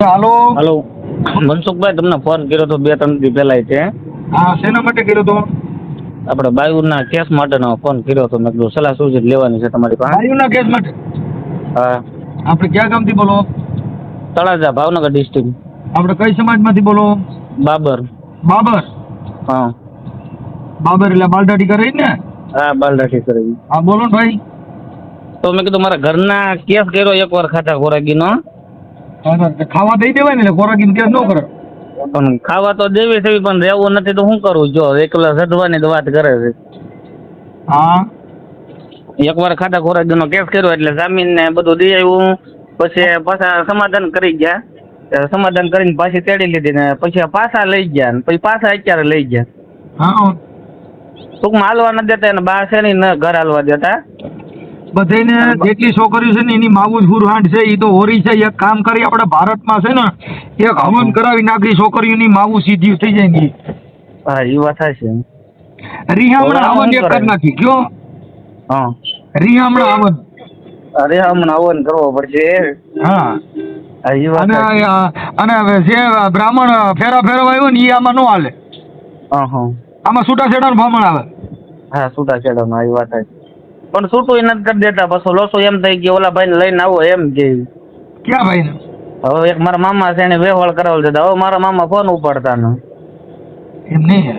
હાલો. Hello. Mansukhbhai તમને phone કર્યો તો બે ત્રણ દી પહેલા છે. હા શેના માટે કર્યો તો? આપણે બાયુના કેસ માટેનો ફોન કર્યો હતો. મેં કીધું સલાહ સૂચિત લેવાની છે તમારી પાસે. બાયુના કેસ માટે? હા. આપણે ક્યાં ગામથી બોલો? તળાજા ભાવનગર ડિસ્ટ્રિક્ટ આપણે કઈ સમાજમાંથી બોલો? બાબર. બાબર? હા. બાબર એટલે બાલદાટી કરે ને? હા બાલદાટી કરે હા બોલો ને ભાઈ. તો મેં કીધું મારા ઘરના કેસ કર્યો એકવાર ખાતા ખોરાકીનો. ખાવા દઈ દેવાય ને એટલે ખોરાકી ન કરે. પણ ખાવા તો દેવી છે પણ રહેવું નથી તો શું કરું જો એકલા સધવાની તો વાત કરે છે. હા. એકવાર ખાધા ખોરાક નો કેસ કર્યો એટલે જામીન ને બધું દઈ આવ્યું. પછી પાછા સમાધાન કરી ગયા. સમાધાન કરીને પાછી તેડી લીધી ને પછી પાછા લઈ ગયા ને પછી પાછા અત્યારે લઈ ગયા. હા. ટૂંકમાં હાલવા ન દેતા અને બહાર છે ન ઘર હાલવા દેતા. બધાને જેટલી છોકરીઓ છે ને એની માવું હુરહાંડ છે એ તો હોરી છે. એક કામ કરી આપણે ભારતમાં છે ને એક હવન કરાવી નાખી છોકરીઓની માવું સીધી થઈ જાય ને હા એ વાત છે. રિહામણા હવે હવન એક કરે? નાખી કયો હા. રિહામણા હવન. અરે હમણાં હવન કરવો પડશે. હા. એ વાત અને અને જે બ્રાહ્મણ ફેરા ફેરવા આવ્યો ને એ આમાં ન હાલે. હા હા. આમાં છૂટા છેડાનું ભમણ આવે. હા છૂટા છેડામાં એ વાત સાચી. પણ છૂટું નથી કરી દેતા? પછી લોસો એમ થઈ ગયો ઓલા ભાઈને લઈને આવો એમ કે. ક્યાં ભાઈ હવે એક મારા મામા છે એને વેવાળ કરાવેલ છે. હવે મારા મામા ફોન ઉપાડતા ને એમ નહીં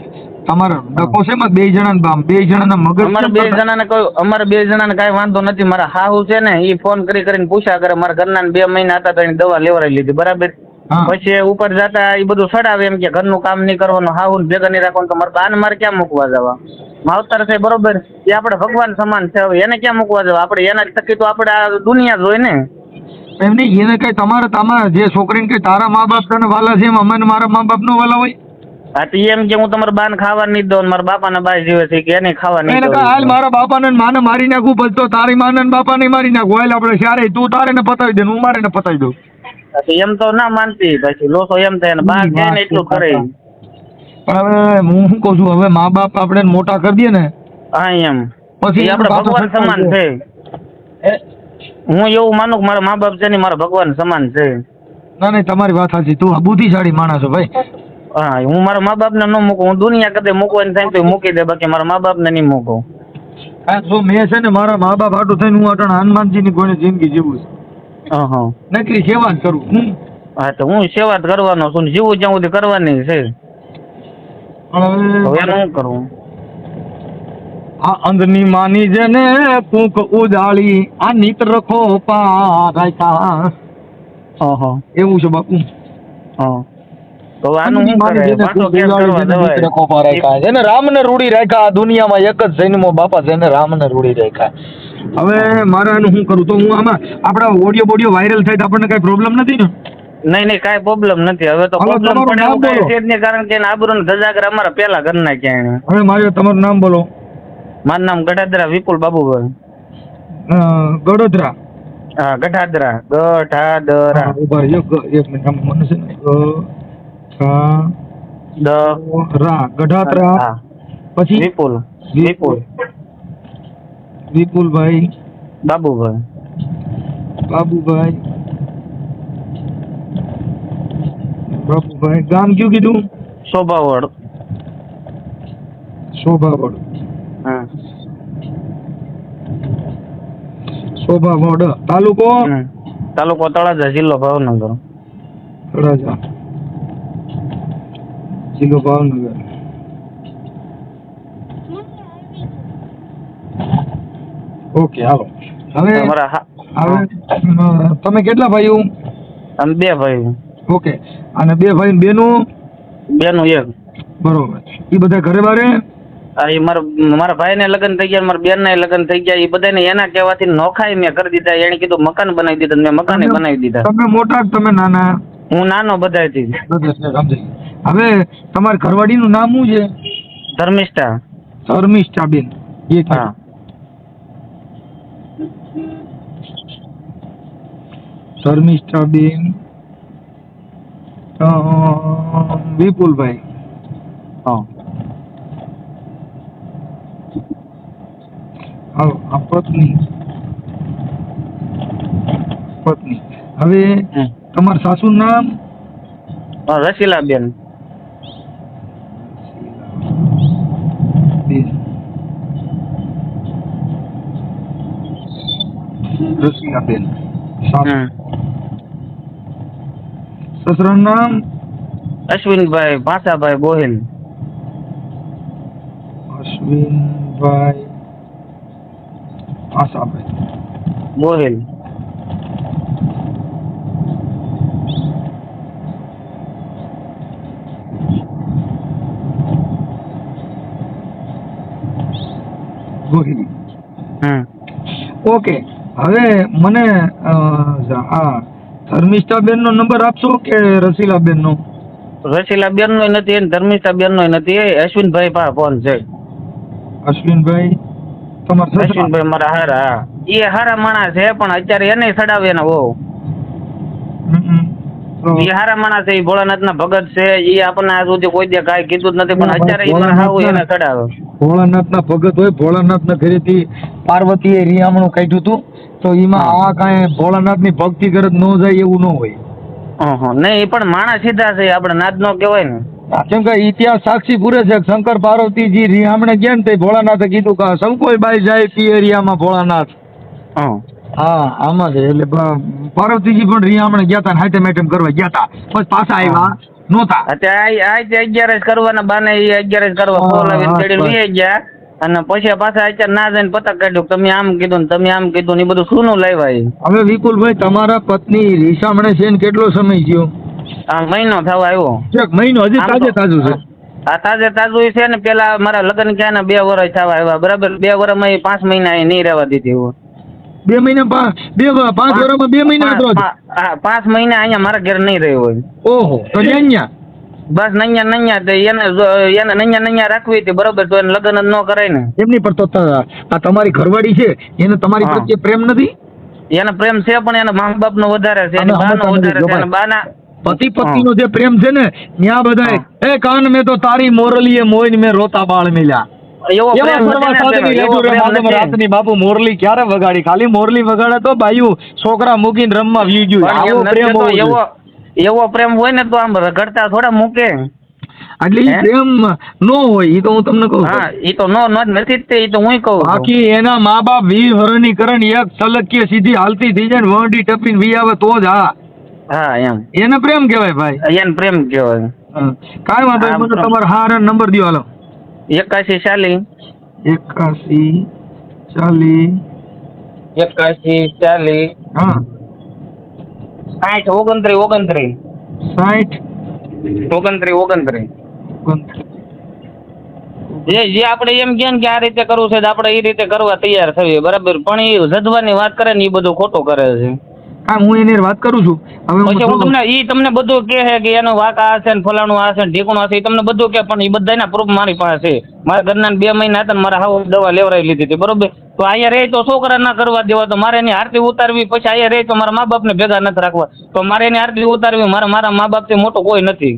તમારે ડકો છે બે જણા બામ બે જણા મગજ અમારે બે જણાને કોઈ અમારે બે જણાને કાંઈ વાંધો નથી. મારા હાહુ છે ને એ ફોન કરી કરીને પૂછ્યા કરે. મારા ઘરના બે મહિના હતા તો એની દવા લેવડાવી લીધી. બરાબર. પછી ઉપર જતા એ બધું સડાવે એમ કે ઘરનું કામ નહીં કરવાનું હાવું ભેગા નહીં રાખવાનું. તો મારે બાન મારે ક્યાં મૂકવા જવા? માવતર છે બરોબર. એ આપણે ભગવાન સમાન છે હવે એને ક્યાં મૂકવા જવા? આપણે એના થકી તો આપણે આ દુનિયા જોઈ ને. એમ નહીં એને કઈ તમારે તમારા જે છોકરીને કઈ તારા મા બાપ તને વાલા છે એમ અમે મારા મા બાપ નો વાલા હોય? હા તો એમ કે હું તમારા બાન ખાવા નહીં દઉં મારા બાપાના બાય જીવે છે કે એને ખાવા નહીં દઉં હાલ મારા બાપાને ને માને મારી નાખું તો તારી માને ને બાપાને મારી નાખું. હાલ આપણે સારે તું તારે ને પતાવી દે હું મારે ને પતાવી દઉં. એમ તો ના માનતી પછી લોસો એમ થાય ને બહાર જાય ને એટલું કરે પણ હવે હું શું કહું છું હવે મા બાપ આપણે મોટા કરી દઈએ ને હા એમ. પછી આપણે ભગવાન સમાન છે. હું એવું માનું કે મારા મા બાપ છે ને મારા ભગવાન સમાન છે. ના નહીં તમારી વાત સાચી. તું બુદ્ધિશાળી માણસ છો ભાઈ. હા હું મારા મા બાપને ન મૂકું હું દુનિયા કદે મૂકવાની થાય તો મૂકી દે બાકી મારા મા બાપને નહીં મૂકું. હા તો મેં છે ને મારા મા બાપ આટું થઈને હું અટણ હનુમાનજીની કોઈને જિંદગી જીવું છું. નકરી સેવા જ કરું. હું? તો હું સેવા કરવાનો છું જીવું જ્યાં સુધી કરવાની છે. હવે શું કરવું આ અંધની માની જેને કૂક ઉજાળી આ નીત રખો હા. એવું છે બાપુ. હા. તો હવે આનું શું કરે? પાછો કૂક કરવા જેને નીત રખો જેને રામને રૂડી રાખ્યા આ દુનિયામાં એક જ જન્મો બાપા જેને રામને રૂડી રાખ્યા. હવે મારે આનું શું કરું તો હું આમાં આપણા ઓડિયો બોડિયો વાયરલ થાય તો આપણને કઈ પ્રોબ્લેમ નથી ને? નહીં નહીં કાંઈ પ્રોબ્લેમ નથી. હવે તો પ્રોબ્લેમ તમારું પડે નામ એવું કાંઈ બોલો. છે જ નહીં કારણ કે એના આબરૂને ધજાગર અમારા પહેલા ઘરના ક્યાંય હવે મારે તમારું નામ બોલો. મારું નામ ગઢાદરા વિપુલ બાબુભાઈ. ગડોદરા હા ગઢાદરા ગઢાદરા. એક મિનિટ દ રા ગઢાત્રા પછી વિપુલ વિપુલ. વિપુલભાઈ. બાબુભાઈ. બાબુભાઈ. બાબુભાઈ ગામ કયું કીધું? શોભાવડ. શોભાવડ. હા. શોભાવડ. તાલુકો. તાલુકો તળાજા જિલ્લો ભાવનગર. તળાજા. જિલ્લો ભાવનગર ઓકે હાલો. હવે હવે તમે કેટલા ભાઈઓ અમે બે ભાઈ ઓકે. અને બે ભાઈ ને બેનું? બેનું એક. બરોબર. એ બધા ઘરે બારે? ઈ મારા મારા ભાઈને લગ્ન થઈ ગયા મારા બેનના લગ્ન થઈ ગયા. એ બધાને એના કહેવાથી નોખાઈ મેં કરી દીધા. એને કીધું મકાન બનાવી દીધા મેં મકાન બનાવી દીધા. તમે મોટા તમે નાના? હું નાનો બધાથી બધા છે, ઘરવાડી નું હવે તમારી ઘરવાળીનું નામ શું છે? ધર્મિષ્ઠા. ધર્મિષ્ઠા બેન એ હા. ધર્મિષ્ઠા બેન વિપુલભાઈ. હા. આ પત્ની. પત્ની. હવે. તમારા સાસુ નામ? રસીલા રસીલાબેન બેન. હમ. સસરાનું નામ? અશ્વિનભાઈ ભાષાભાઈ ગોહિલ. અશ્વિનભાઈ આશાભાઈ ગોહિલ. ગોહિલ. ઓકે. હવે મને આ ધર્મિષ્ઠાબેન નો નંબર આપશો કે રસીલાબેનનો? નો રસીલાબેન નો નથી અને ધર્મિષ્ઠાબેન નો નથી. અશ્વિનભાઈ પાસે ફોન છે. અશ્વિનભાઈ તમારા અશ્વિનભાઈ મારા હારા. એ હારા માણસ છે પણ અત્યારે એને સડાવે ને બહુ. માણસ છે એ ભોળાનાથ ના ભગત છે એ આપણને આ સુધી કોઈ દે કાંઈ કીધું જ નથી પણ અત્યારે એ પણ હાવ એને સડાવે ભોળાનાથ ના ભગત હોય ભોળાનાથ ના પાર્વતીએ રિયામણું કાઢ્યું હતું તો એમાં આ કાંઈ ભોળાનાથની ભક્તિ કરત ન જાય એવું ન હોય. નહીં એ પણ માણસ સીધા છે આપણે નાદ નો કહેવાય ને. કેમ કે ઇતિહાસ સાક્ષી પૂરે છે શંકર પાર્વતીજી રિયામણે ગયા ને તે ભોળાનાથે કીધું કે સંકોઈ બાઈ જાય પિયરિયામાં ભોળાનાથ. હં. હા આમાં જ એટલે પાર્વતીજી પણ રિયામણે ગયા હતા હાઈટમ આઈટમ કરવા ગયા હતા પછી પાછા આવ્યા નહોતા. અત્યારે આ તે કરવાના બાને એ અગિયારસ કરવા. હા, આવીને ચડી લઈ ગયા. અને પછી પાછા અત્યારે ના જઈને પતંગ કાઢ્યું તમે આમ કીધું ને તમે આમ કીધું ને એ બધું શું લાવ્યા એ. હવે વિપુલભાઈ તમારા પત્ની રીસામણે છે ને કેટલો સમય થયો? આ મહિનો થવા આવ્યો. એક મહિનો હજી તાજે તાજું છે. આ તાજે તાજું છે ને. પેલા મારા લગ્ન ક્યાં ને બે વર્ષ થવા આવ્યા. બરાબર બે વર્ષમાં પાંચ મહિના એ નહીં રહેવા દીધી હું બે મહિના બે પાંચ વર્ષમાં બે મહિના જ રહો છો? પા- હા, પાંચ મહિના અહીંયા મારા ઘેર નહીં રહ્યો હોય. ઓહો તો અહીંયા બસ નૈયા નૈયા તો એને એને નૈયા નૈયા રાખવી હતી બરોબર તો એને લગ્ન જ ન કરાય ને. એમની પર તો આ તમારી ઘરવાળી છે એને તમારી. પ્રત્યે પ્રેમ નથી? એને પ્રેમ છે પણ એના મા બાપ નો વધારે છે એની બા નો વધારે છે અને બાના પતિ પત્ની નો જે પ્રેમ છે ને ત્યાં બધા એ કાન મેં તો તારી મોરલીએ મોઈન મેં રોતા બાળ મેલ્યા. રાતની બાપુ મોરલી ક્યારે વગાડી? ખાલી મોરલી વગાડે તો બાયું છોકરા મૂકીને રમવા વ્યુ ગયું. પ્રેમ એવો એવો પ્રેમ હોય ને તો આમ રગડતા થોડા મૂકે. એટલે ઈ પ્રેમ નો હોય ઈ તો હું તમને કહું હા એ તો નો નો નથી તે ઈ તો હું કહું. બાકી એના મા બાપ વી હરણી કરણ એક સલકીએ સીધી હાલતી થઈ જાય ને વંડી ટપીને વી આવે તો જ હા. હા એમ. એને પ્રેમ કહેવાય ભાઈ. એને પ્રેમ કહેવાય. કાંઈ વાંધો મને તમારો હારા નંબર દ્યો હાલો. એકાશી ચાલી એકાસી ચાલી એકાશી ચાલી હા. સાઠ ઓગણત્રીસ ઓગણત્રીસ. સાઠ. ઓગણત્રીસ ઓગણત્રીસ. જે જે આપણે એમ કે ને કે આ રીતે કરવું છે તો આપણે એ રીતે કરવા તૈયાર થઈએ બરાબર? પણ એ જજવાની વાત કરે ને એ બધું ખોટું કરે છે. હા હું એની વાત કરું છું. હવે હું પછી હું તમને ઈ તમને બધું કહે છે કે એનો વાક આ છે ને ફલાણું આ છે ને ઢીકણું આ છે ઈ તમને બધું કહે પણ એ બધાના પ્રૂફ મારી પાસે છે. મારા ઘરના બે મહિના હતા ને મારા હાવ દવા લેવડાવી લીધી હતી બરોબર? તો અહીંયા રહે તો છોકરા ના કરવા દેવા તો મારે એની આરતી ઉતારવી પછી અહીંયા રહે તો મારા મા બાપને ભેગા નથી રાખવા. તો મારે એની આરતી ઉતારવી મારા મારા મા બાપથી મોટો કોઈ નથી.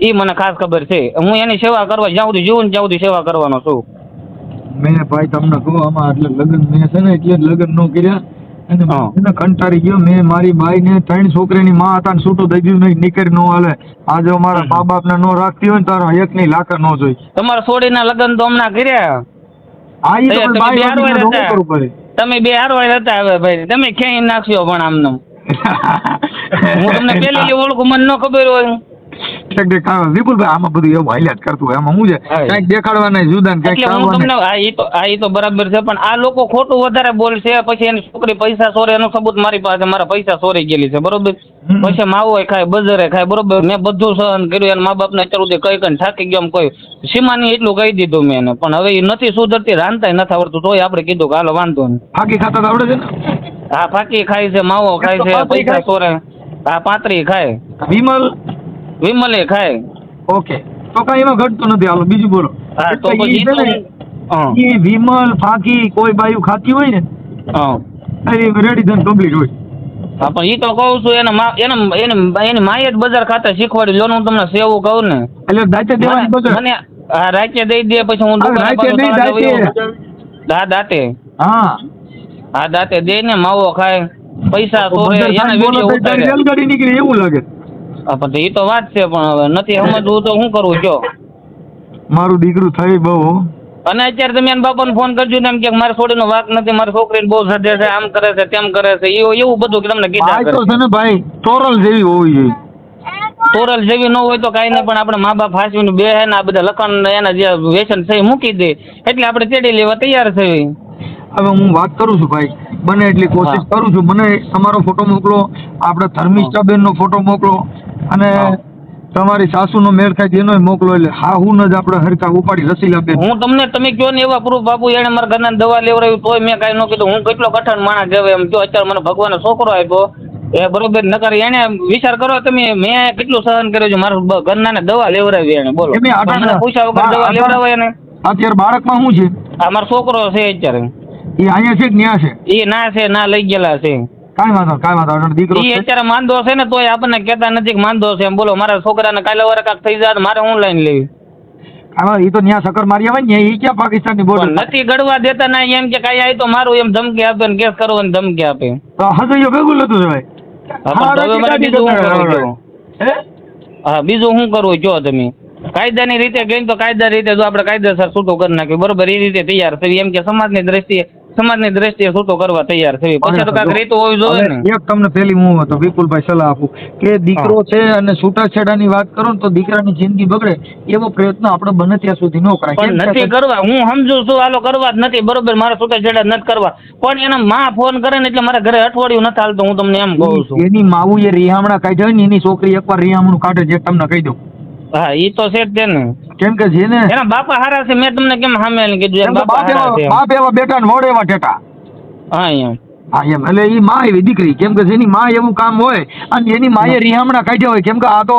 એ મને ખાસ ખબર છે. હું એની સેવા કરવા જ્યાં સુધી જીવન ત્યાં સુધી સેવા કરવાનો છું. મેં ભાઈ તમને કહું આમાં એટલે લગ્ન મેં છે ને એટલે જ લગ્ન ન કર્યા. એને કંટાળી ગયો. મેં મારી બાઈ ને ત્રણ છોકરીની માં હતા ને છૂટું દઈ ગયું નહીં નીકળી નો હાલે. આજે મારા મા બાપ ને નો રાખતી હોય ને તારો એકની લાકર નો જોઈ. તમારા સોડીના લગ્ન તો હમણાં કર્યા. ન. તમે બે હારવાય હતા? હવે ભાઈ. તમે ક્યાંય નાખ્યો પણ આમને? હું તમને પેલી ઓળખું મને ન ખબર હોય. ઠેક દેખાડવા વિપુલભાઈ આમાં બધું એવું હાલ્યા કરતું હોય. આમાં શું છે. ક્યાંક દેખાડવાના જુદા ને ક્યાંક હું તમને આ ઈ તો આ ઈ તો બરાબર છે પણ આ લોકો ખોટું વધારે બોલશે પછી એની છોકરી પૈસા ચોરે એનો સબૂત મારી પાસે મારા પૈસા ચોરી ગયેલી છે બરોબર. પછી માવો ખાય બજારે ખાય બરોબર? મેં બધું સહન કર્યું એના મા બાપને અત્યાર સુધી કઈ કઈ થાકી ગયો એમ કોઈ સીમાની એટલું કહી દીધું મેં એને પણ હવે એ નથી સુધરતી રાંધતા નથી આવડતું તોય આપણે કીધું કે હાલો વાંધો નહીં. ફાકી ખાતા આવડે છે ને? હા ફાકી ખાય છે માવો ખાય છે પૈસા સોરે ચોરે હા પાતરી ખાય. વિમલ? વિમલે ખાય ઓકે. તો કઈ એમાં ઘટતું નથી. હાલો બીજું બોલો. હા તો પછી ઈ વિમલ ફાકી કોઈ બાયું ખાતી હોય ને હા. એ રેડી ધન કમ્પ્લીટ હોય. હા પણ એ તો કહું છું એને એને એને એની માએ જ બજાર ખાતા શીખવાડી લો હું તમને સેવું કહું ને. એટલે દાંતે દેવાની બજાર? મને હા રાતે દઈ દે પછી હું દુકાન પર દા દાતે. હા. હા દાંતે દે ને માવો ખાય. પૈસા સોરે બંદર એના તો તારી ઉતારે. રેલગાડી નીકળી એવું લાગે. પણ એ તો વાત છે પણ હવે નથી સમજવું તો શું કરવું જો. મારું દીકરું થઈ બહુ અને અત્યારે તમે એના બાપાને ફોન કરજો ને એમ કે મારા છોડીનો વાક નથી મારી છોકરીને બહુ સજે છે આમ કરે છે તેમ કરે છે એવું એવું બધું કે તમને કીધા કરે છે ને ભાઈ તોરલ જેવી હોવી જોઈએ. તોરલ જેવી ન હોય તો કાંઈ નહીં પણ આપણે મા બાપ હાંસવીને બે હે ને આ બધા લખણ એના જે વ્યસન છે મૂકી દે. એટલે આપણે તેડી લેવા તૈયાર થઈ હવે હું વાત કરું છું ભાઈ બને એટલી કોશિશ કરું છું. મને તમારો ફોટો મોકલો આપણે ધર્મિષ્ઠાબેન નો ફોટો મોકલો. અને તમારી સાસુ નો મેળ થાય એનો મોકલો એટલે હા હું જ આપણે હરકા ઉપાડી રસીલાબેન હું તમને તમે કયો ને એવા પ્રૂફ બાપુ એને મારા ઘરના દવા લેવડાવી તોય મેં કાંઈ ન કીધું. હું કેટલો કઠણ માણસ કહેવાય એમ જો અત્યારે મને ભગવાન છોકરો આપ્યો. એ બરોબર નકર એને વિચાર કરો તમે મેં કેટલું સહન કર્યું છે મારા ઘરના ને દવા લેવડાવી એને બોલો. પૂછ્યા વગર દવા લેવડાવે એને? અત્યારે બાળકમાં શું છે? આ મારો છોકરો છે અત્યારે. એ અહીંયા છે કે ન્યા છે? એ ના છે ના લઈ ગયેલા છે. કાંઈ વાંધો કાંઈ વાંધો અઢળ દીકરો એ. અત્યારે માંદો છે ને તોય આપણને કહેતા નથી કે માંદો છે. એમ બોલો મારા છોકરાને કાલે વારે કાંઈક થઈ જાય તો મારે ઓનલાઈન લેવી. વાંધો, તો ન્યા સકર મારી આવે ને એ ક્યાં પાકિસ્તાનની બોર્ડર નથી ગડવા દેતા ના એમ કે કાંઈ આવી તો મારું એમ ધમકી આપે ને કેસ કરો ને ધમકી આપે. હસૈયો ભેગું લેતું છે ભાઈ હા, બીજું શું કરવું જો? તમે. કાયદાની રીતે ગઈ તો કાયદા રીતે જો આપણે કાયદેસર છૂટો કરી નાખ્યું બરોબર એ રીતે તૈયાર થયું એમ કે સમાજની દ્રષ્ટિએ સમાજની દ્રષ્ટિએ છૂટો કરવા તૈયાર થવી પછી તો કાંઈક રીતો હોવી જોઈએ ને. એક તમને પેલી હું તો વિપુલભાઈ સલાહ આપું. કે દીકરો છે અને છૂટાછેડાની વાત કરો ને તો દીકરાની જિંદગી બગડે એવો પ્રયત્ન આપણે બને ત્યાં સુધી ન કરાય. પણ નથી કરવા. હું સમજુ છું હાલો કરવા જ નથી. બરોબર મારા છૂટાછેડા નથી કરવા. પણ એના માં ફોન કરે ને એટલે મારા ઘરે અઠવાડિયું નથી હાલતો હું તમને એમ કહું છું. એની માવું એ રિહામણા કાઢ્યો ને એની છોકરી એકવાર રિહામણું કાઢે જે તમને કહી દઉં. હા એ તો છે તે ને કેમ કે જેને એના બાપા હારા છે મેં તમને કેમ સામે કીધું બાપા હારા છે બાપ એવા બેટા ને મોડે એવા ઠેટા હા એમ. હા એમ. એટલે એ માં એવી દીકરી. કેમ કે જેની માં એવું કામ હોય અને એની માએ રિહામણા કાઢ્યા હોય કેમ કે આ તો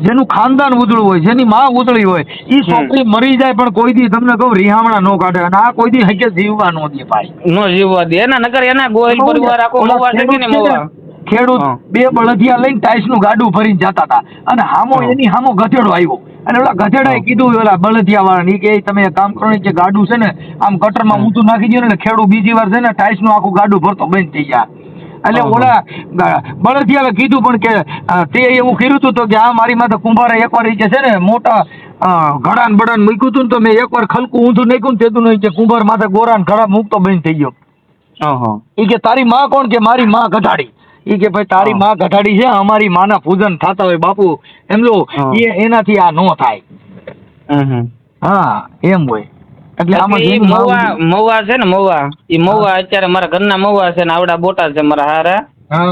જેનું ખાનદાન ઉજળું હોય જેની માં ઉજળી હોય એ છોકરી મરી જાય પણ કોઈ દી તમને કહું રિહામણા ન કાઢે અને આ કોઈ દી હકે જીવવા ન દે ભાઈ. નો જીવવા દે. એના નગર એના ગોહિલ પરિવાર આખો મવા છે કે ને, મવા ખેડૂત બે બળદિયા લઈને ટાઈસનું ગાડું ભરીને જતા હતા. અને હામો એની હામો ગધેડો આવ્યો. અને ઓલા ગધેડાએ કીધું ઓલા બળદિયા વાળા કે તમે કામ કરો જે ગાડું છે ને આમ કટરમાં. ઊંચું નાખી દો ને ખેડૂત બીજી વાર છે ને ટાઈસનું આખું ગાડું ભરતો બંધ થઈ જાય. એટલે ઓલા બળદિયાએ કીધું પણ કે તે એવું કર્યું હતું તો કે આ મારી માથે કુંભારે એકવાર એ છે ને મોટા ઘડાન બડાન મૂક્યું હતું ને તો મેં એકવાર ખલકું ઊંધું નાખ્યું ને તેતું નહીં કે કુંભાર માથે ગોરાન ઘડા મૂકતો બંધ થઈ ગયો. એ કે તારી માં કોણ કે મારી માં ગધાડી? ઈ કે ભાઈ તારી. માં ઘટાડી છે અમારી માના પૂજન થતા હોય બાપુ. એમ લો એ એનાથી આ નો થાય. હા એમ હોય. એટલે આમાં મવા મવા છે ને મવા એ મવા અત્યારે મારા ઘરના મવા છે ને આવડા બોટા છે મારા હારા.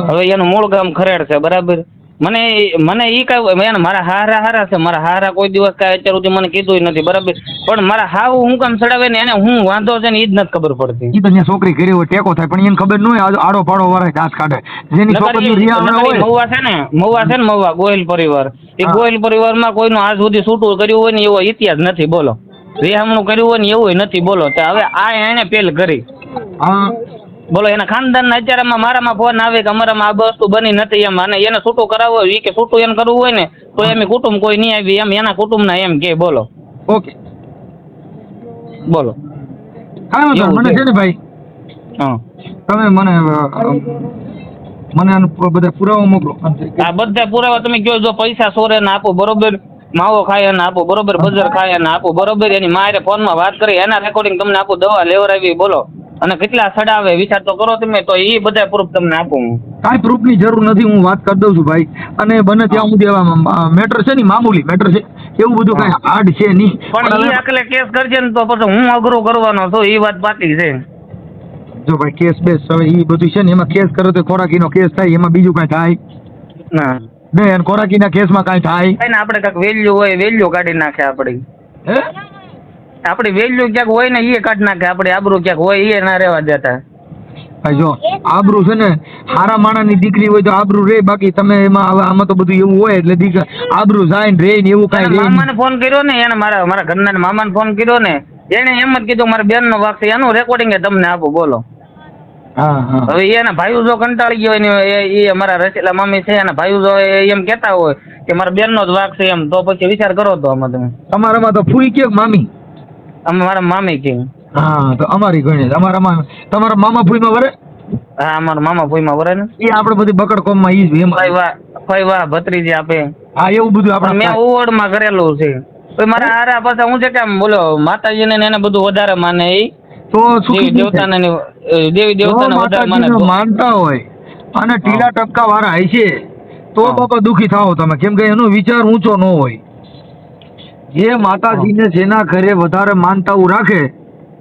હવે એનું મૂળ ગામ ખરેડ છે બરાબર? મને મને ઈ કઈ એને મારા હારા હારા છે મારા હારા કોઈ દિવસ કાંઈ અત્યાર સુધી મને કીધું નથી બરાબર? પણ મારા હાવ હું કામ ચડાવે ને એને હું વાંધો છે ને ઈ જ નથી ખબર પડતી. ઈ તો ત્યાં છોકરી કરી હોય ટેકો થાય પણ એને ખબર ન હોય આડો પાડો વાળા દાંત કાઢે. જેની છોકરી ઈ હોય. મહુવા છે ને મહુવા છે ને મહુવા ગોયલ પરિવાર. એ ગોયલ પરિવારમાં કોઈનું આજ સુધી છૂટું કર્યું હોય ને એવો ઇતિહાસ નથી બોલો. રેહામણું કર્યું હોય ને એવું નથી બોલો. તો હવે આ એને પેલ કરી. હા. બોલો એના ખાનદાનના અત્યારેમાં મારામાં ફોન આવે કે અમારામાં આ વસ્તુ બની નથી એમ અને એને છૂટું કરાવવું હોય એ કે છૂટું એને કરવું હોય ને તો એમ કુટુંબ કોઈ નહીં આવી એમ એના કુટુંબના એમ કે બોલો. ઓકે. બોલો. હા મને છે. ને ભાઈ હા. તમે મને મને આનો બધા પુરાવા મોકલો. આ બધા પુરાવા તમે કહો જો પૈસા સોરે ને આપો બરોબર માવો ખાય ને આપો બરોબર બજર ખાય અને આપો બરોબર એની મારે ફોનમાં વાત કરી એના રેકોર્ડિંગ તમને આપો દવા લેવડાવી બોલો. અને કેટલા સડાવે વિચાર તો કરો તમે તો એ બધા પ્રૂફ તમને આપું હું. કાંઈ પ્રૂફની જરૂર નથી હું વાત કરી દઉં છું ભાઈ. અને બને ત્યાં સુધી મેટર છે ને મામૂલી મેટર છે. એવું બધું કાંઈ હાર્ડ છે નહીં પણ એ આખલે કેસ કરજે ને તો પછી હું અઘરો કરવાનો છું એ વાત બાકી છે. જો ભાઈ કેસ બેસ હવે એ બધું છે ને એમાં કેસ કરો તો ખોરાકીનો કેસ થાય એમાં બીજું કાંઈ થાય? ના. બેન ખોરાકીના કેસમાં કાંઈ થાય? આપણે કાંઈક વેલ્યુ હોય વેલ્યુ કાઢી નાખે આપણી હે? આપણી વેલ્યુ ક્યાંક હોય ને એ કાઢ નાખે. આપણી આબરૂ ક્યાંક હોય એ ના રહેવા દેતા. જો આબરૂ છે ને હારા માણસની દીકરી હોય તો આબરૂ રે બાકી તમે એમાં હવે આમાં તો બધું એવું હોય એટલે દીકરા આબરૂ જાય ને રે ને એવું કાંઈ રે મામાને ફોન કર્યો ને એને મારા મારા ઘરના મામાને ફોન કર્યો ને એને એમ જ કીધું મારા બેનનો વાક છે એનું રેકોર્ડિંગ તમને આપું બોલો. હા હા. હવે એના ભાઈઓ જો કંટાળી ગયો હોય ને એ અમારા રસીલા મમ્મી છે એના ભાઈઓ જો એમ કહેતા હોય કે મારા બેનનો જ વાક છે એમ. તો પછી વિચાર કરો તો આમાં તમે. તમારામાં તો ફૂઈ કે મામી. અમે મારા મામી કે. હા તો અમારી ગણી અમારામાં તમારા મામા ફૂઈમાં વરે? હા અમારા મામા ભૂઈમાં વરે ને. એ આપણે બધી બકડ કોમમાં ઈ જ એમ. ફઈ વાહ ભત્રીજી આપે. હા એવું બધું આપણે મેં ઓવડમાં કરેલું છે. પછી મારા હારા પાછા હું છે કે આમ બોલો માતાજીને ને એને બધું વધારે માને એ તો દેવી દેવતાને ને, દેવી દેવતાને વધારે માને માનતા હોય અને ટીલા ટપકા વાળા છે તો. બાપા દુખી થાઓ તમે. કેમ કે એનો વિચાર ઊંચો ન હોય. જે માતાજીને જેના ઘરે વધારે માનતાઓ રાખે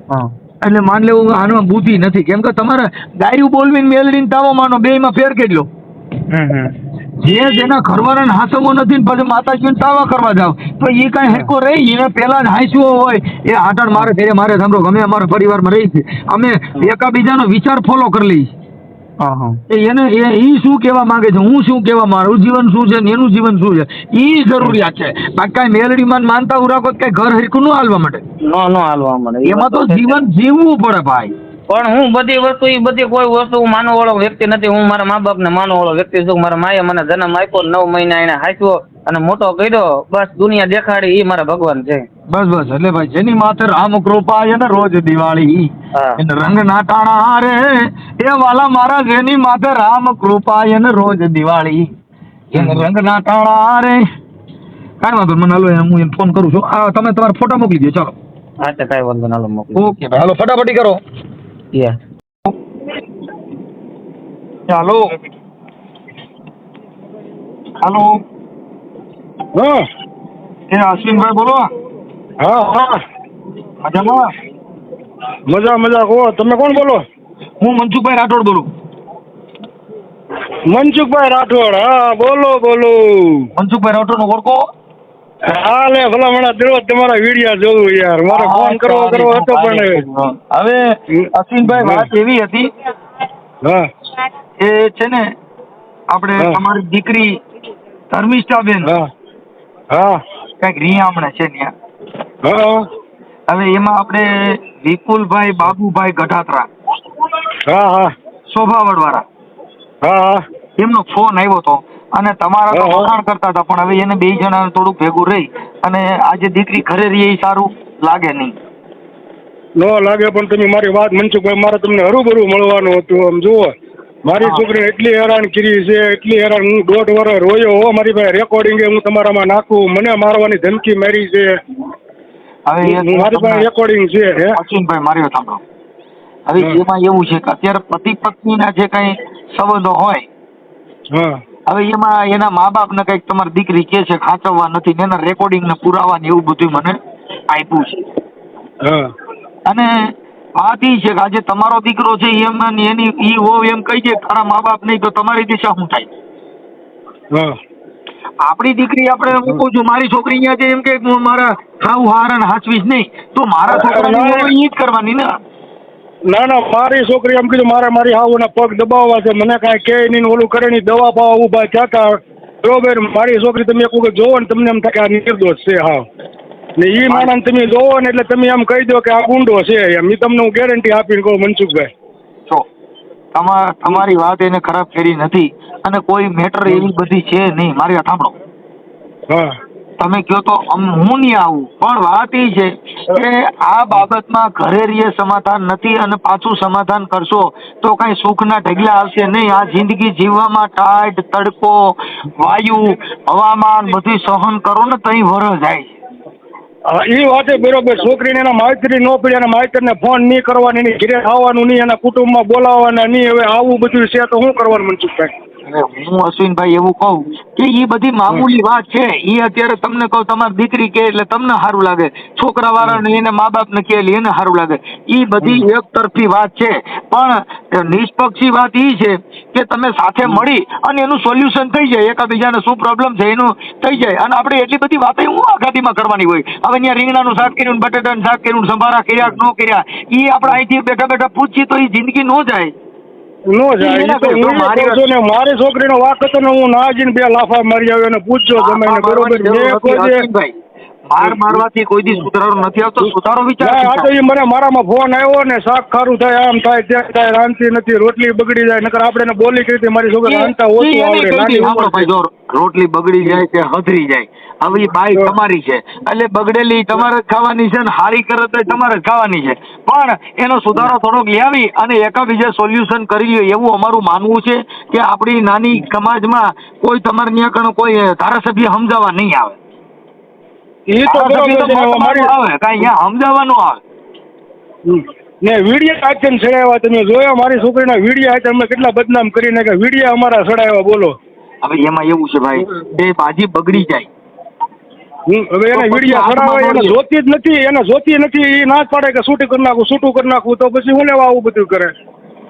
હા. એટલે માન લેવું આમાં બુદ્ધિ નથી. કેમ કે તમારે ગાયું બોલવીને મેલડીને તાવો માનો બે માં ફેર કેટલો? જે જેના ઘરવાળાને હાસવો નથી ને પછી માતાજીને તાવા કરવા જાવ તો એ કાંઈ હેકો રહી એને પેલા જ હાંસવો હોય એ આટણ મારે ઘરે મારે સાંભળો ગમે અમારા પરિવારમાં રહી છે. અમે એકાબીજાનો વિચાર ફોલો કરી લઈએ એને એ ઈ શું કહેવા માંગે છે? હું શું કહેવા મારું જીવન શું છે? ને એનું જીવન શું છે? ઈ જરૂરિયાત છે બાકી કાંઈ મેલડીમાં માનતા ઉરાકો કઈ ઘર હરકું ન હાલવા માટે નો નો હાલવા માટે એમાં તો જીવન જીવવું પડે ભાઈ. પણ હું બધી વસ્તુ એ બધી કોઈ વસ્તુ હું માનો વાળો વ્યક્તિ નથી. હું મારા મા બાપને માનો વાળો વ્યક્તિ છું. મારા માએ મને જન્મ આપ્યો નવ મહિના એને હાંચ્યો અને મોટો કર્યો. બસ દુનિયા દેખાડી એ મારા ભગવાન છે. બસ બસ. એટલે ભાઈ જેની માથે રામ કૃપા છે ને રોજ દિવાળી એને રંગ નાટાણા રે એ વાલા મારા જેની માથે રામ કૃપા એને ને રોજ દિવાળી. એને રંગ નાટાણા રે કાંઈ વાંધો મને હાલો હું એને ફોન કરું છું. આ તમે તમારા ફોટા મોકલી દો ચાલો. હા તો કાંઈ વાંધો હાલો મોકલી ઓકે ભાઈ હાલો ફટાફટી કરો. Yeah. હાલો. હાલો. હા. એ અશ્વિનભાઈ બોલો. હા હા. મજામાં? મજા મજા. કહો તમે કોણ બોલો? હું મનસુખભાઈ રાઠોડ બોલું. મનસુખભાઈ રાઠોડ. હા બોલો બોલો. મનસુખભાઈ રાઠોડ નો ઓળખો? હા લે ભલા મને દિલો તમારા વિડિયા જોવું યાર. મારે ફોન કરવો કરવો હતો પણ હવે. અશ્વિનભાઈ વાત એવી હતી હા. એ છે ને આપણે. તમારી દીકરી ધર્મિષ્ઠાબેન. હા. હા. કંઈક હમણાં છે ત્યાં હા. હવે એમાં આપણે વિપુલભાઈ બાબુભાઈ ગઢાત્રા. હા હા. શોભાવડ વાળા હા હા. એમનો ફોન આવ્યો હતો અને તમારા તો. વખાણ કરતા હતા પણ હવે એને બે જણા થોડુંક ભેગું રહી અને આજે દીકરી ઘરે રહીએ એ સારું લાગે નહીં. ન લાગે પણ તમે મારી વાત મનસુખભાઈ મારે તમને હરુભરું મળવાનું હતું આમ જુઓ. મારી છોકરી એટલી હેરાન કરી છે એટલી હેરાન. હું દોઢ વર્ષ રોયો હો મારી પાસે રેકોર્ડિંગ હું તમારામાં નાખું. મને મારવાની ધમકી મારી છે. હવે એ મારી પાસે રેકોર્ડિંગ છે અશ્વિનભાઈ મારી વાત સાંભળો. હવે એમાં એવું છે કે અત્યારે પતિ પત્નીના જે કઈ સંબંધો હોય હા. હવે એમાં એના મા બાપને કંઈક તમારી દીકરી કે છે ખાંચવવા નથી ને એના રેકોર્ડિંગ ને પુરાવા ને એવું બધું મને આપ્યું છે. હા. અને વાત ઈ છે કે આજે તમારો દીકરો છે એમ એની ઈ હોવ એમ કહી દે તારા મા બાપ નહીં તો તમારી દિશા શું થાય? આપણી દીકરી આપણે હું કહું છું મારી છોકરી અહીંયા છે એમ કે મારા હાવ હાર અને હાચવીશ નહીં. તો મારા છોકરાની. ઈ જ કરવાની ને? ના ના મારી છોકરી એમ કીધું મારે મારી હાવના પગ દબાવવા છે. મને કાંઈ કે નહીં ઓલું કરે નહીં દવા પાવા ઊભા થયા હતા બરોબર મારી છોકરી તમે એક વખત જોવો ને તમને એમ થાય કે આ નિર્દોષ છે હા. ને એ માણસ તમે જોવો ને એટલે તમે એમ કહી દો કે આ ગુંડો છે એમ. એ તમને હું ગેરંટી આપીને કહું મનસુખભાઈ. તમારી વાત એને ખરાબ કરી નથી. અને કોઈ મેટર એવી બધી છે નહીં. મારી વાત સાંભળો. તમે કહો તો હું નહીં આવું. પણ વાત એ છે કે આ બાબતમાં ઘરે રીએ સમાધાન નથી અને પાછું સમાધાન કરશો તો કાંઈ સુખના ઢગલા આવશે નહીં. આ જિંદગી જીવવામાં ટાઈટ તડકો વાયુ હવામાન બધું સહન કરો ને તઈ વર જાય હા એ વાતે બરોબર. છોકરીને એના માહિતી ન પડી અને માહિતરને ફોન નહીં કરવાની નહીં ઘરે આવવાનું નહીં, એના કુટુંબમાં બોલાવવાના નહીં. હવે આવું બધું છે તો શું કરવાનું મનસુખભાઈ? હવે હું અશ્વિનભાઈ એવું કહું કે એ બધી મામૂલી વાત છે. એ અત્યારે તમને કહું તમારી દીકરી કે એટલે તમને સારું લાગે. છોકરા વાળાને એને મા બાપને કે એટલે એને સારું લાગે. એ બધી એક તરફી વાત છે. પણ નિષ્પક્ષી વાત એ છે કે તમે સાથે મળી અને એનું સોલ્યુશન થઈ જાય. એકાબીજાને શું પ્રોબ્લેમ છે એનું થઈ જાય. અને આપણે એટલી બધી વાતો હું આઘાતીમાં કરવાની હોય. હવે અહીંયા રીંગણાનું શાક કર્યું ને બટેટાનું શાક કર્યું સંભારા કર્યા ન કર્યા એ આપણે અહીંથી બેઠા બેઠા પૂછીએ તો એ જિંદગી ન જાય. નો જાય તો હું મારી કહું ને મારી છોકરીનો વાક હતો ને હું ના જઈને બે લાફા મારી આવ્યો ને પૂછજો તમે બરોબર મેં કોઈ માર મારવાથી કોઈ દી સુધારો નથી આવતો? સુધારો વિચાર આ તો ઈ મને મારામાં ફોન આવ્યો ને શાક ખારું થાય આમ થાય ત્યાં થાય રાંધતી નથી રોટલી બગડી જાય નકર આપણે બોલી કરી હતી, મારી છોકરી રાંધતા ઓછું આવડે નાની ઉંમર ભાઈ, છે. જો રોટલી બગડી જાય કે હથરી જાય હવે બાઈ તમારી છે. એટલે બગડેલી તમારે ખાવાની છે ને હારી કરે તો તમારે ખાવાની છે. પણ એનો સુધારો થોડોક લાવી અને એકાબીજા સોલ્યુશન કરી લ્યો એવું અમારું માનવું છે કે આપણી નાની સમાજમાં કોઈ તમારે ત્યાં કોઈ ધારાસભ્ય સમજાવવા નહીં આવે. ઈ તો ધારાસભ્ય બરોબર તો છે મત મારી માંગવા આવે કાંઈ અહીંયા સમજાવવાનું આવે. ને વીડિયો આચન ચડાવ્યા તમે જોયા મારી છોકરીના વીડિયો આચન અમે કેટલા બદનામ કરી નાખ્યા. વીડિયો અમારા ચડાવ્યા બોલો. હવે એમાં એવું છે ભાઈ એ ભાજી બગડી જાય. હવે એને વીડિયો ચડાવે એને જોતી જ નથી એને જોતી નથી એ ના પાડે કે શૂટિંગ કરી નાખું શૂટું કરી નાખું તો પછી હું લેવા આવું બધું કરે?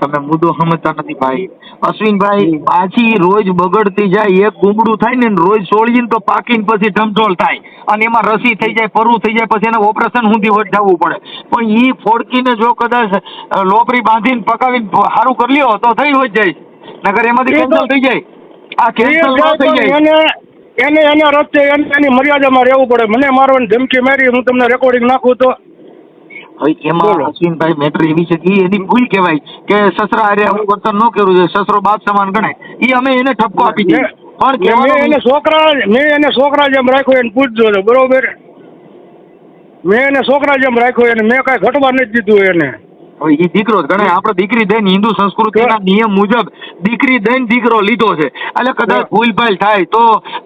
તમે મુદ્દો સમજતા નથી ભાઈ. અશ્વિનભાઈ પાછી રોજ બગડતી જાય એક ગુમડું થાય ને રોજ સોળીને તો પાકીને પછી ઢમઢોળ થાય. અને એમાં રસી થઈ જાય પરુ થઈ જાય પછી એને ઓપરેશન સુધી વટાવવું પડે. પણ એ ફોડકીને જો કદાચ લોપરી બાંધીને પકાવીને સારું કરી લ્યો તો થઈ હોય જાય. નગર એમાંથી કેન્સલ થઈ જાય. આ કેન્સલ ન થઈ જાય. એને એને રસ્તે એની મર્યાદામાં રહેવું પડે. મને મારવાની ધમકી મારી હું તમને રેકોર્ડિંગ નાખું તો હવે એમાં અશ્વિનભાઈ મેટર એવી છે કે એની ભૂલ કહેવાય કે સસરા હારે હું વર્તન ન કર્યું છે સસરો બાપ સમાન ગણાય. એ અમે એને ઠપકો આપી દીધો પણ મેં એને છોકરા મેં એને છોકરા જેમ રાખ્યો એને પૂછજો તો બરોબર? મેં એને છોકરા જેમ રાખ્યો એને. મેં કાંઈ ઘટવા નથી દીધું એને. હવે ઈ દીકરો ગણાય. આપણે દીકરી દઈને હિન્દુ સંસ્કૃતિના નિયમ મુજબ દીકરી દઈને દીકરો લીધો છે. એટલે કદાચ. ભૂલભાલ થાય તો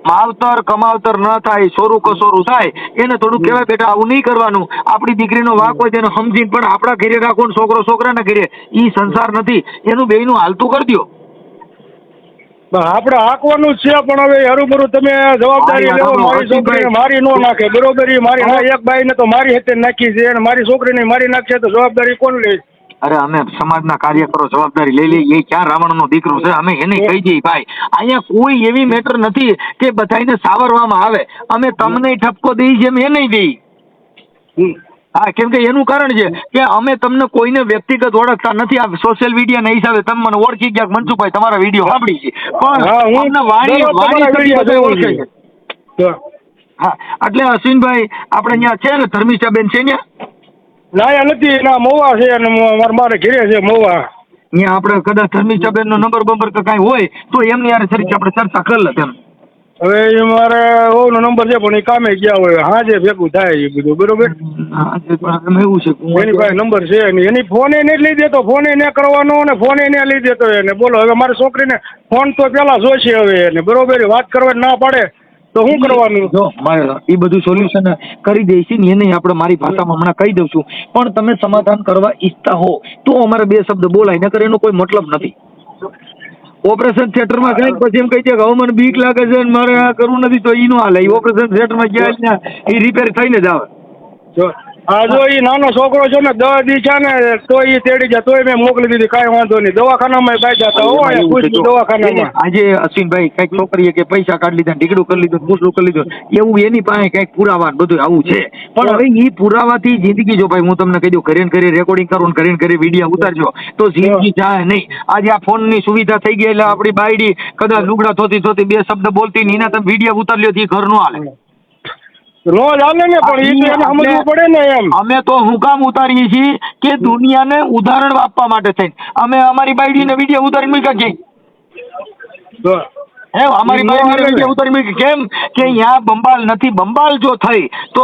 માવતર કમાવતર ન થાય સોરું કસોરું થાય એને થોડું કહેવાય બેટા આવું નહીં કરવાનું. આપણી દીકરીનો વાક હોય તેને સમજીને પણ આપણા ઘરે રાખો છોકરો છોકરાના ઘરે. એ સંસાર નથી. એનું બેયનું હાલતું કરી પણ આપણે હાંકવાનું જ છે પણ હવે હરુભરું તમે જવાબદારી મારી લેવો મારી છોકરીને મારી નો નાખે બરોબર? મારી ના એક બાઈને તો મારી હેતે નાખી છે અને મારી છોકરીને મારી નાખશે તો જવાબદારી કોણ લે? અરે અમે સમાજના કાર્યકરો જવાબદારી લઈ લઈએ એ ક્યાં રાવણનો દીકરો છે? અમે એને કહી દઈએ ભાઈ અહીંયા કોઈ એવી મેટર નથી કે બધાને સાવરવામાં આવે. અમે તમને ઠપકો દઈ જેમ એ નહીં દઈ હમ. હા કેમ કે એનું કારણ છે કે અમે તમને કોઈને વ્યક્તિગત ઓળખતા નથી. આ સોશિયલ મીડિયાના હિસાબે તમે મને ઓળખી ગયા મનસુખભાઈ તમારા વીડિયો સાંભળી છે. પણ અમને વાણી વાણી ઓળખે છે. હા. એટલે અશ્વિનભાઈ આપણે અહીંયા છે ને ધર્મિષ્ઠાબેન છે ને? લાયા નથી. ના મોવા છે અને મારે ઘેરે છે મોવા. અહીંયા આપણે કદાચ ધર્મિષ્ઠાબેન નો નંબર બંબર કાંઈ હોય તો એમની યાર સરખી આપણે ચર્ચા કરી લે તેમ હવે એ મારે ઓનો નંબર છે પણ એ કામે ગયા હોય હાજે ભેગું થાય એ બધું બરોબર? હા, એવું છે એની પાસે નંબર છે ને એની ફોને નહીં લઈ દેતો ફોને ને કરવાનો ને ફોને ને લઈ દેતો એને. બોલો હવે મારી છોકરીને ફોન તો પેલા જોશે હવે એને બરોબર? વાત કરવા ના પાડે તો શું કરવાનું? જો મારે એ બધું સોલ્યુશન કરી દઈશી ને એને આપણે મારી ભાષામાં હમણાં કહી દઉં છું. પણ તમે સમાધાન કરવા ઈચ્છતા હો તો અમારે બે શબ્દ બોલાય નકર એનો કોઈ મતલબ નથી. ઓપરેશન થિયેટરમાં કંઈક પછી એમ કહી દે કે હવે મને બીક લાગે છે મારે આ કરવું નથી, તો ઈ નો હાલે ઓપરેશન થિયેટરમાં ગયા એ રિપેર થઈને જ આવે. જો આ જો એ નાનો છોકરો છે ને દવા દી છે ને તો એ તેડી જાય તોય મેં મોકલી દીધી કાંઈ વાંધો નહીં. દવાખાનામાં બાય જતા હો અહીંયા પૂછ્યું દવાખાનામાં. આજે અશ્વિનભાઈ કંઈક છોકરીએ કે પૈસા કાઢી લીધા ટીકડું કરી લીધું પૂછડું કરી લીધું એવું એની પાસે કંઈક પુરાવા બધું આવું છે. પણ હવે ઈ પુરાવાથી જિંદગી જો ભાઈ હું તમને કહી દઉં કરીને ઘરે રેકોર્ડિંગ કરો ને ઘરે ને ઘરે વીડિયો ઉતારજો તો જિંદગી જાય નહીં. આજે આ ફોનની સુવિધા થઈ ગઈ એટલે આપણી બાયડી કદાચ લુગડા થોતી થોતી બે શબ્દ બોલતી નહીં એના તમે વીડિયો ઉતારી લ્યો ઘર નો હાલે. રોજ હાલે ને પણ એ તો એને સમજવું પડે ને એમ. અમે તો હું કામ ઉતારીએ છીએ કે દુનિયાને ઉદાહરણ આપવા માટે થઈ અમે અમારી બાયડીને વીડિયો ઉતારી મૂક્યા છે હે અમારી નો હાલે વીડિયો ને. ઉતારી મૂકી કેમ? કે અહીંયા બંબાલ નથી. બંબાલ જો થઈ તો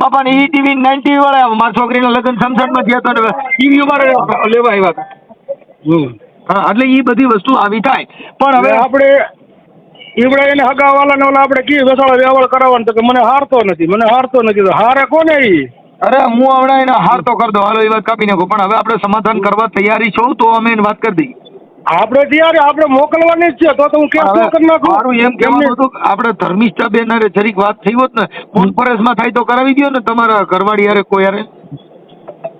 બાપા ને ઈ ટીવી નાઇન્ટી વાળા મારા છોકરીના લગ્ન સમસણમાં થયા તો ટીવી અમારે લેવા આવ્યા હતા. હા એટલે એ બધી વસ્તુ આવી થાય. પણ હવે આપણે ઈવડે એને હગાવાલા ને ઓલા આપણે કી વેસાળા વ્યવહાર કરાવવાનું તો કે મને હારતો નથી મને હારતો નથી તો હારે કોને ઈ? અરે હું હમણાં એને હાર તો કરી દો હાલો એ વાત કાપી નાખો. પણ હવે આપણે સમાધાન કરવા તૈયારી છો તો અમે એને વાત કરી દઈએ. આપણે ત્યારે આપણે મોકલવાની જ છે તો તો હું કેમ કરી નાખું? મારું એમ કહેવાનું હતું આપણે ધર્મિષ્ઠા બેન અરે જરીક વાત થઈ હોત ને કોન્ફરન્સમાં થાય તો કરાવી દો ને તમારા ઘરવાળી હારે કોઈ હારે.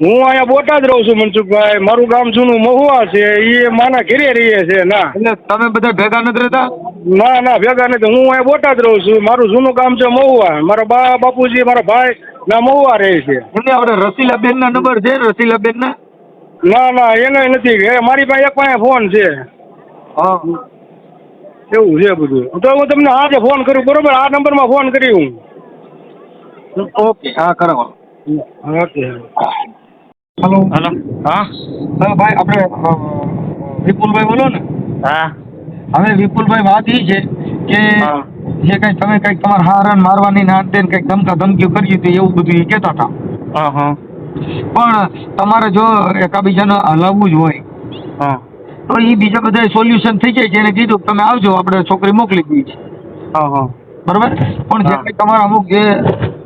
હું અહીંયા બોટાદ રહું છું મનસુખભાઈ. મારું ગામ જૂનું મહુવા છે એ માના ઘેરે રહીએ છે ના. એટલે તમે બધા ભેગા નથી રહેતા? ના ના ભેગા નથી. હું અહીંયા બોટાદ રહું છું. મારું જૂનું કામ છે મહુવા. મારા બા બાપુજી મારા ભાઈ ના મહુવા રહે છે. એમને આપણે રસીલાબેન ના નંબર છે રસીલાબેન ના ના ના એને નથી. એ મારી પાસે એક પાસે ફોન છે. હા. એવું છે બધું. તો હું તમને આજે ફોન કરું બરોબર? આ નંબરમાં ફોન કરી હું. ઓકે હા કરો ઓકે હલો હલો હા? હા ભાઈ આપણે વિપુલભાઈ બોલો ને. હા. હવે વિપુલભાઈ વાત એ છે કે જે કઈ તમે કંઈક તમારા હારણ મારવાની ના અંતે કંઈક ધમકા ધમકીઓ કરી હતી એવું બધું એ કહેતા હતા. પણ તમારે જો એકાબીજાને હલાવવું જ હોય હા. તો એ બીજા બધા સોલ્યુશન થઈ જાય છે એને કીધું તમે આવજો આપણે છોકરી મોકલી દઈએ છીએ. બરાબર? પણ જે કઈ તમારા અમુક જે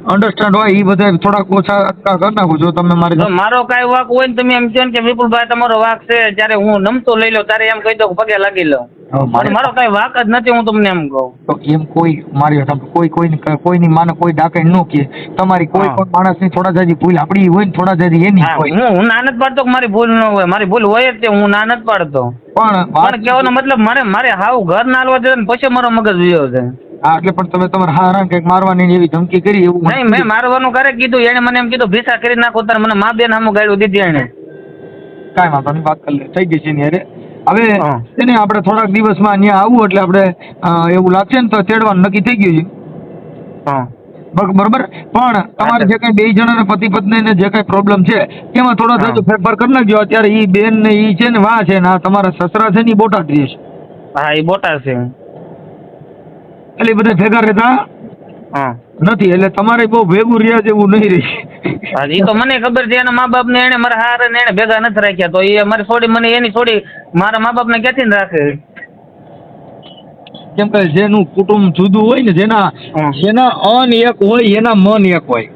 અન્ડરસ્ટેન્ડ હોય એ બધા થોડાક ઓછા કરી નાખું જો તમે મારી મારો કાંઈ વાક હોય ને તમે એમ કહો ને કે વિપુલભાઈ તમારો વાક છે જ્યારે હું નમતો લઈ લઉં ત્યારે એમ કહી દઉં કે પગે લાગી લઉં મારે- કાંઈ વાક જ નથી હું તમને એમ કહું. તો એમ કોઈ મારી હાથે કોઈ કોઈની કોઈની માને કોઈ ડાકે ન કે તમારી કોઈ. પણ માણસની થોડા જાજી ભૂલ આપણી હોય ને થોડા જાજી એની હોય. હું ના નથી પાડતો કે મારી ભૂલ ન હોય. મારી ભૂલ હોય જ તે હું ના નથી પાડતો. પણ પણ કહેવાનો મતલબ મારે મારે હાવ ઘર ના હાલવા દે ને પછી મારો મગજ વિયો છે હા એટલે પણ તમે તમારા હારા કંઈક મારવાની એવી ધમકી કરી એવું નહીં મેં મારવાનું ક્યારે કીધું એને મને એમ કીધું ભીસા કરી નાખો તાર મને મા બેન સામું ગાળ્યું દીધી એને કાંઈ વાંધો નહીં વાત કરી લે થઈ ગઈ છે ને અરે હવે છે ને આપણે થોડાક દિવસમાં અહીંયા આવવું એટલે આપણે એવું લાગશે ને તો તેડવાનું નક્કી થઈ ગયું છે. હા. બરોબર? પણ તમારે જે કઈ બે જણાને પતિ પત્ની ને જે કઈ પ્રોબ્લેમ છે એમાં થોડો થોડો ફેરફાર કરી નાખજો. અત્યારે ઈ બેન ને ઈ છે ને વા છે ને આ તમારા સસરા છે ને ઈ બોટાદ રહે છે. હા એ બોટાદ છે. એટલે બધા ભેગા રહેતા નથી. એટલે તમારે બહુ ભેગું રહ્યા જેવું નહીં રહી. એ તો મને ખબર છે એના મા બાપ ને એને મારા હાર ને એને ભેગા નથી રાખ્યા. તો એ મારી છોડી મને એની છોડી મારા મા બાપ ને ક્યાંથી રાખે? કેમ કે જેનું કુટુંબ જુદું હોય ને જેના. જેના અન એક હોય એના મન એક હોય.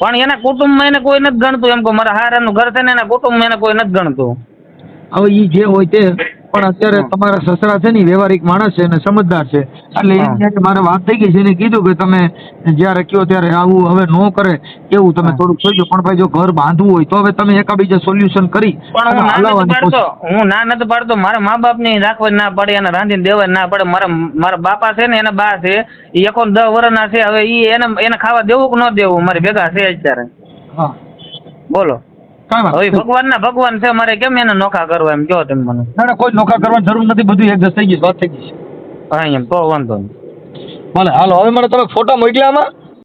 પણ એના કુટુંબમાં એને કોઈ નથી ગણતું. એમ કે મારા હારાનું ઘર છે ને એના કુટુંબમાં એને કોઈ નથી ગણતું. હવે એ જે હોય તે પણ અત્યારે તમારા સસરા છે ને વ્યવહારિક માણસ છે અને સમજદાર છે. એટલે એ મારે વાત થઈ ગઈ છે. એને કીધું કે તમે જ્યારે કયો ત્યારે આવું હવે નો કરે એવું તમે થોડુંક જોઈજો પણ ભાઈ જો ઘર બાંધવું હોય તો હવે તમે એકાબીજા સોલ્યુશન કરી હું ના નથી પાડતો. મારા મા બાપ ને રાખવા ના પડે એને રાંધીને દેવા ના પડે. મારા મારા બાપા છે ને એના બા છે એ એકોન દસ વર્ષના છે. હવે એ એને એને ખાવા દેવું કે ન દેવું? મારી ભેગા છે અત્યારે. હા. બોલો. હવે ભગવાન ના ભગવાન છે મારે કેમ એને નોખા કરવા એમ કહો તમે મને? ના ના કોઈ નોખા કરવાની જરૂર નથી બધું એક થઈ ગયું વાત થઈ ગઈ હા એમ તો વાંધો નહીં. ભલે હાલો હવે મને તમે ફોટા મોકલ્યા આમાં.